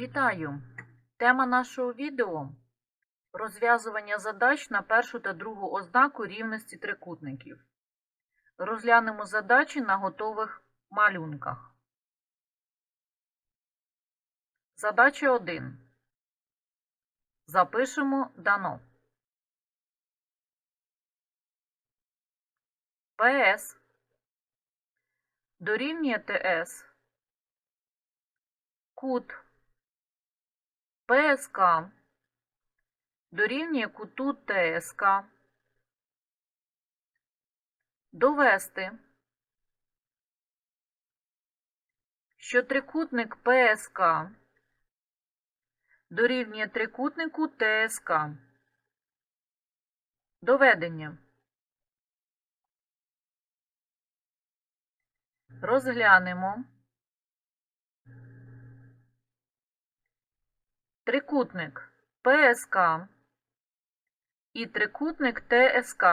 Вітаю! Тема нашого відео розв'язування задач на першу та другу ознаку рівності трикутників. Розглянемо задачі на готових малюнках. Задача 1. Запишемо дано. ПС дорівнює ТС. Кут ПСК дорівнює куту ТСК. Довести, що трикутник ПСК дорівнює трикутнику ТСК. Доведення. Розглянемо. Трикутник. ПСК і трикутник ТСК,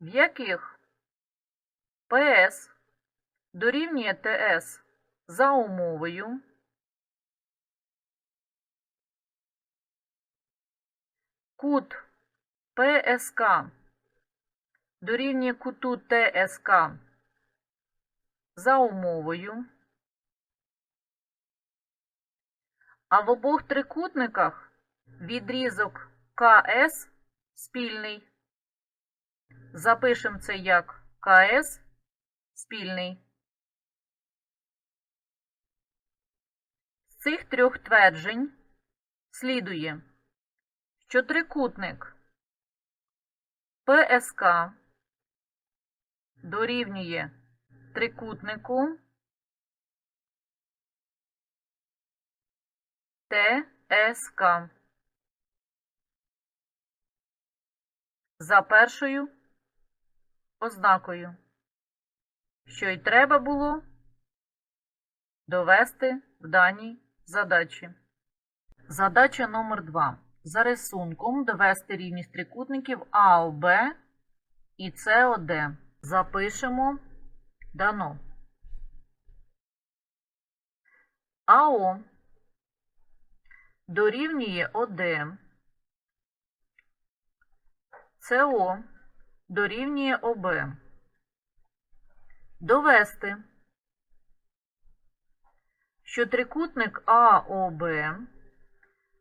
в яких ПС дорівнює ТС за умовою кут ПСК дорівнює куту ТСК за умовою А в обох трикутниках відрізок КС спільний. Запишемо це як КС спільний. З цих трьох тверджень слідує, що трикутник ПСК дорівнює трикутнику ТСК. За першою ознакою, що й треба було довести в даній задачі. Задача номер 2. За рисунком довести рівність трикутників АОБ і СОД. Запишемо дано. АО дорівнює ОД. СО дорівнює ОБ. Довести, що трикутник АОБ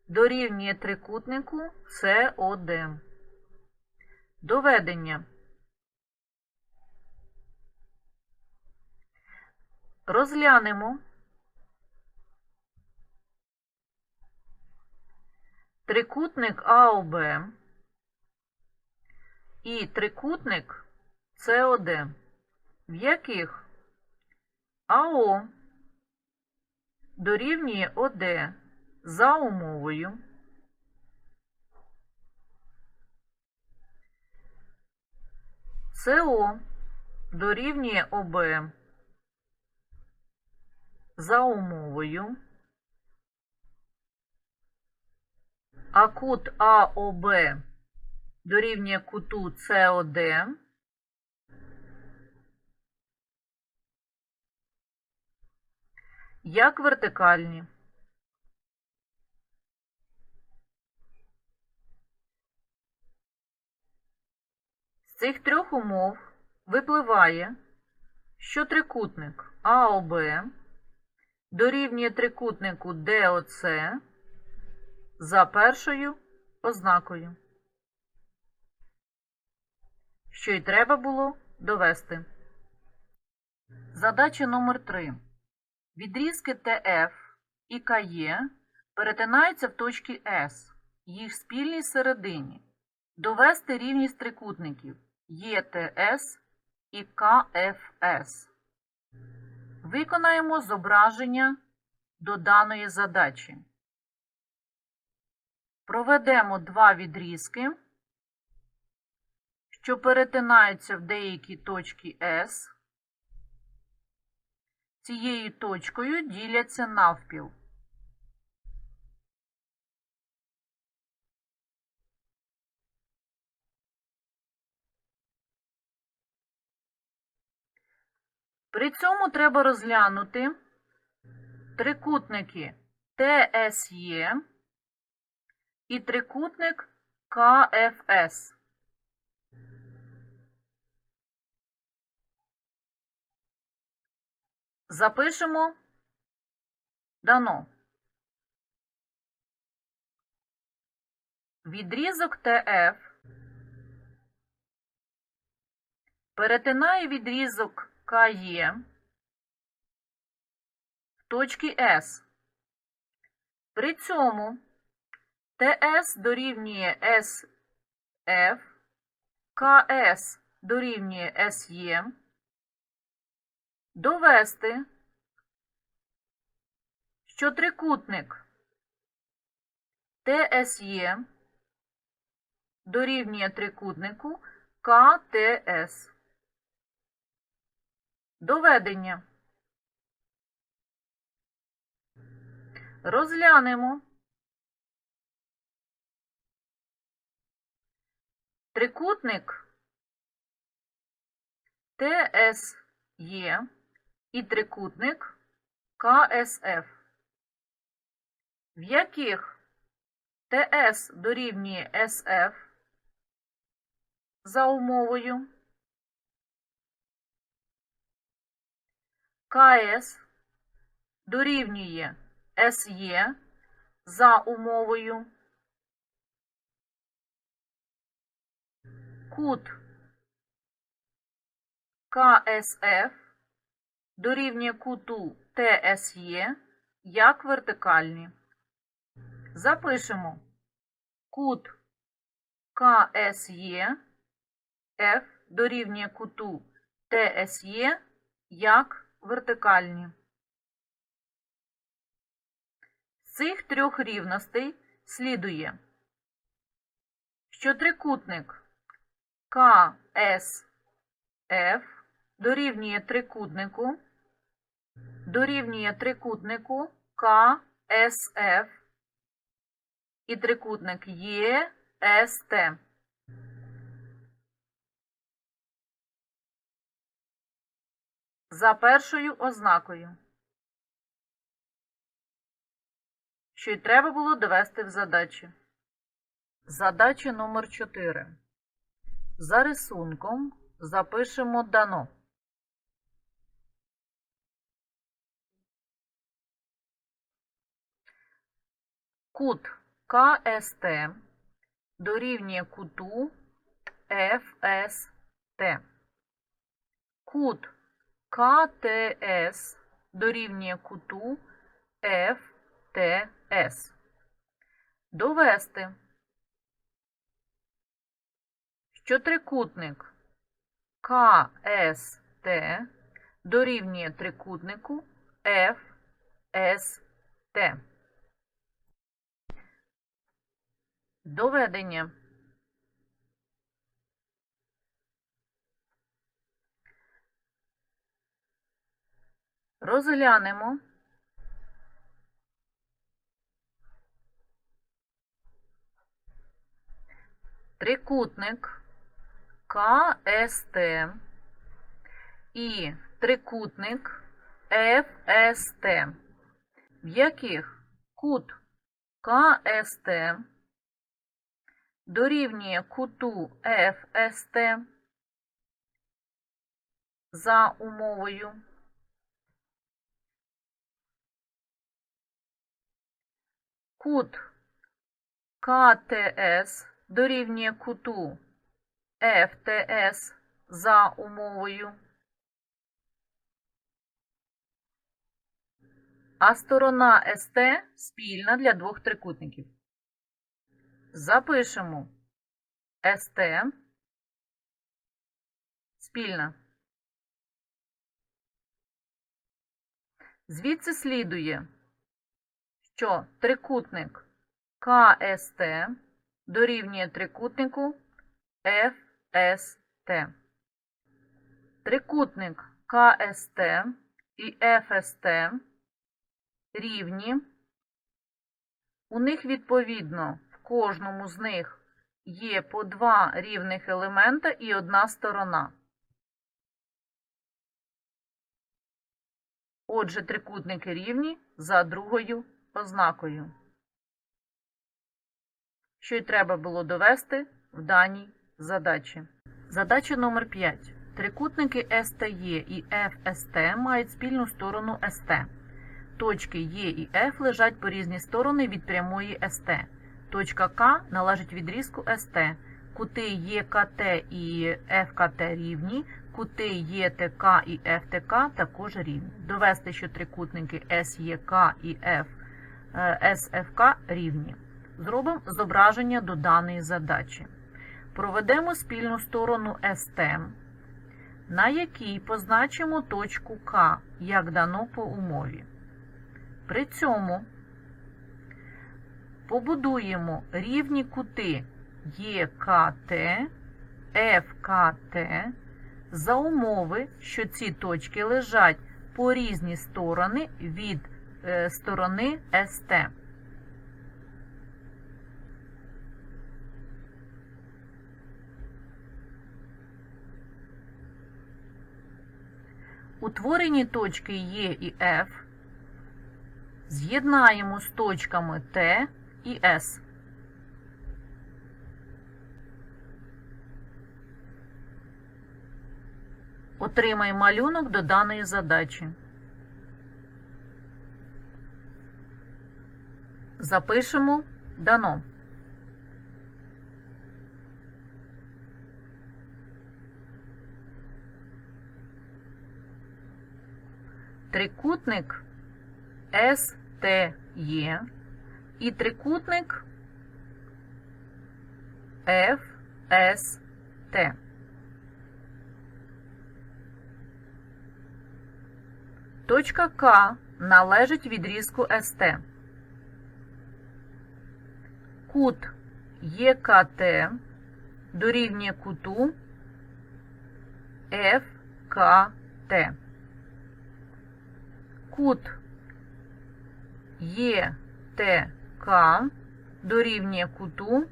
дорівнює трикутнику СОД. Доведення. Розглянемо трикутник АОБ і трикутник СОД, в яких? АО дорівнює ОД за умовою. СО дорівнює ОБ за умовою а кут АОБ дорівнює куту СОД, як вертикальні. З цих трьох умов випливає, що трикутник АОБ дорівнює трикутнику ДОЦ за першою ознакою, що й треба було довести. Задача номер 3. Відрізки ТФ і КЕ перетинаються в точці С, їх спільній середині. Довести рівність трикутників ЄТС і КФС. Виконаємо зображення до даної задачі. Проведемо два відрізки, що перетинаються в деякі точки С. Цією точкою діляться навпіл. При цьому треба розглянути трикутники ТСЄ і трикутник КФС. Запишемо дано. Відрізок ТФ перетинає відрізок КЕ в точці С. При цьому ТС дорівнює СФ, КС дорівнює СЄ. Довести, що трикутник ТСЄ дорівнює трикутнику КТС. Доведення. Розглянемо трикутник ТСЄ і трикутник КСФ, в яких ТС дорівнює СФ за умовою? КС дорівнює СЄ за умовою кут КСФ дорівнює куту ТСЄ як вертикальні. Запишемо кут КСЄ F дорівнює куту ТСЄ як вертикальні. З цих трьох рівностей слідує, що трикутник КСФ дорівнює трикутнику, дорівнює трикутнику КСФ і трикутник ЄСТ. За першою ознакою, що й треба було довести в задачі. Задача номер 4. За рисунком запишемо дано. Кут КСТ дорівнює куту ФСТ. Кут КТС дорівнює куту ФТС. Довести, що трикутник КСТ дорівнює трикутнику ФСТ. Доведення. Розглянемо трикутник КСТ і трикутник ФСТ, в яких кут КСТ дорівнює куту ФСТ за умовою кут КТС дорівнює куту ФТС за умовою, а сторона СТ спільна для двох трикутників. Запишемо СТ спільна. Звідси слідує, що трикутник КСТ дорівнює трикутнику ФСТ. Трикутник КСТ і ФСТ рівні. У них відповідно в кожному з них є по два рівних елемента і одна сторона. Отже, трикутники рівні за другою ознакою. Що й треба було довести в даній задачі. Задача номер 5. Трикутники СТЕ і ФСТ мають спільну сторону СТ. Точки Е і Ф лежать по різні сторони від прямої СТ. Точка К належить відрізку СТ. Кути ЄКТ і ФКТ рівні, кути ЄТК і ФТК також рівні. Довести, що трикутники СЄК і Ф, е, СФК рівні. Зробимо зображення до даної задачі. Проведемо спільну сторону СТ, на якій позначимо точку К, як дано по умові. При цьому побудуємо рівні кути ЄКТ, ФКТ за умови, що ці точки лежать по різні сторони від е, сторони СТ. Утворені точки Е і F з'єднаємо з точками Т і С. Отримай малюнок до даної задачі. Запишемо дано. Трикутник СТЕ і трикутник ФСТ. Точка К належить відрізку СТ. Кут ЄКТ дорівнює куту ФКТ. Кут ЄТК дорівнює куту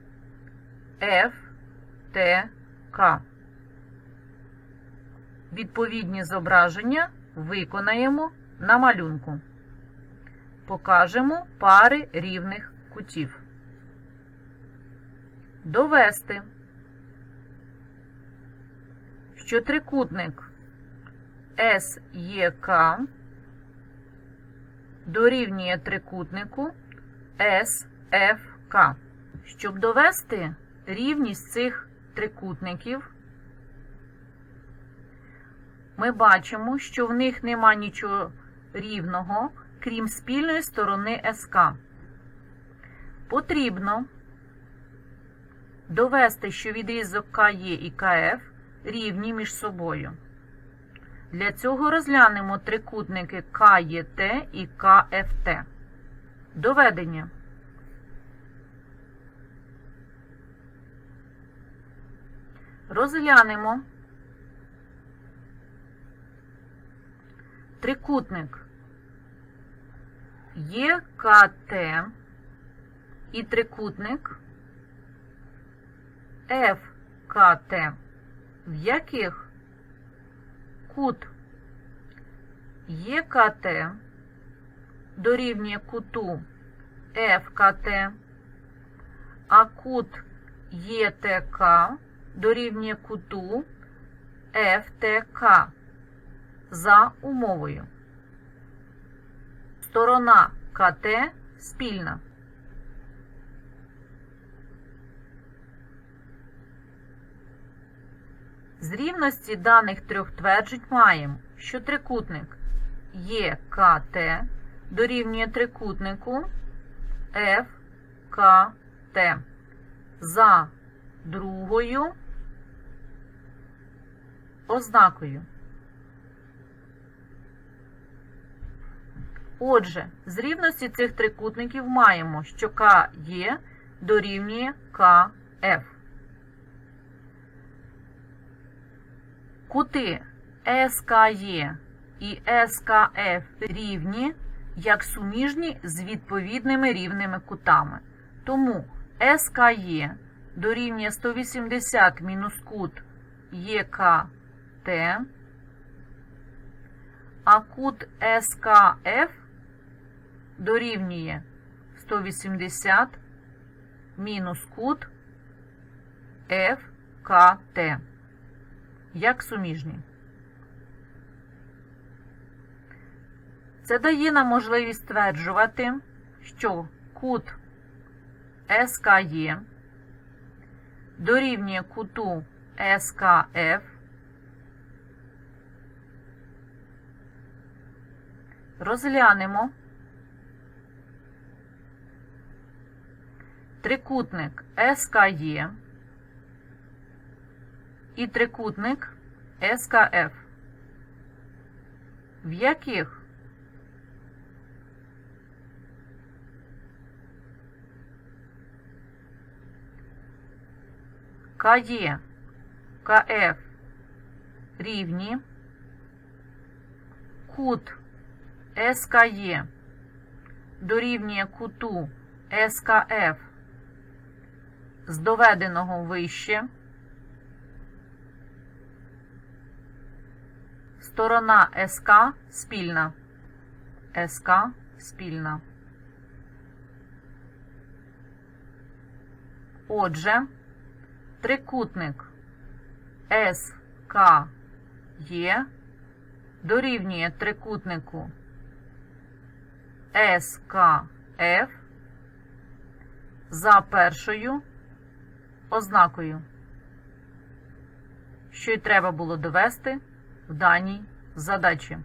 ФТК. Відповідні зображення виконаємо на малюнку. Покажемо пари рівних кутів. Довести, що трикутник СЄК дорівнює трикутнику СФК. Щоб довести рівність цих трикутників, ми бачимо, що в них нема нічого рівного, крім спільної сторони СК. Потрібно довести, що відрізок КЕ і КФ рівні між собою. Для цього розглянемо трикутники КЄТ і КФТ. Доведення. Розглянемо трикутник ЄКТ і трикутник ФКТ, в яких кут ЄКТ дорівнює куту ФКТ, а кут ЄТК дорівнює куту ФТК за умовою. Сторона КТ спільна. З рівності даних трьох тверджень маємо, що трикутник ЄКТ дорівнює трикутнику ФКТ за другою ознакою. Отже, з рівності цих трикутників маємо, що КЕ дорівнює КФ. Кути СКЕ і СКФ рівні, як суміжні з відповідними рівними кутами. Тому СКЕ дорівнює 180 мінус кут ЄКТ, а кут СКФ дорівнює 180 мінус кут ФКТ. Як суміжні. Це дає нам можливість стверджувати, що кут СКЄ дорівнює куту СКФ Розглянемо трикутник СКЄ і трикутник СКФ, в яких? КЕ, КФ рівні, кут СКЄ дорівнює куту СКФ з доведеного вище, сторона СК спільна. СК спільна. Отже, трикутник СКЄ дорівнює трикутнику СКФ за першою ознакою, що й треба було довести в даній задачі.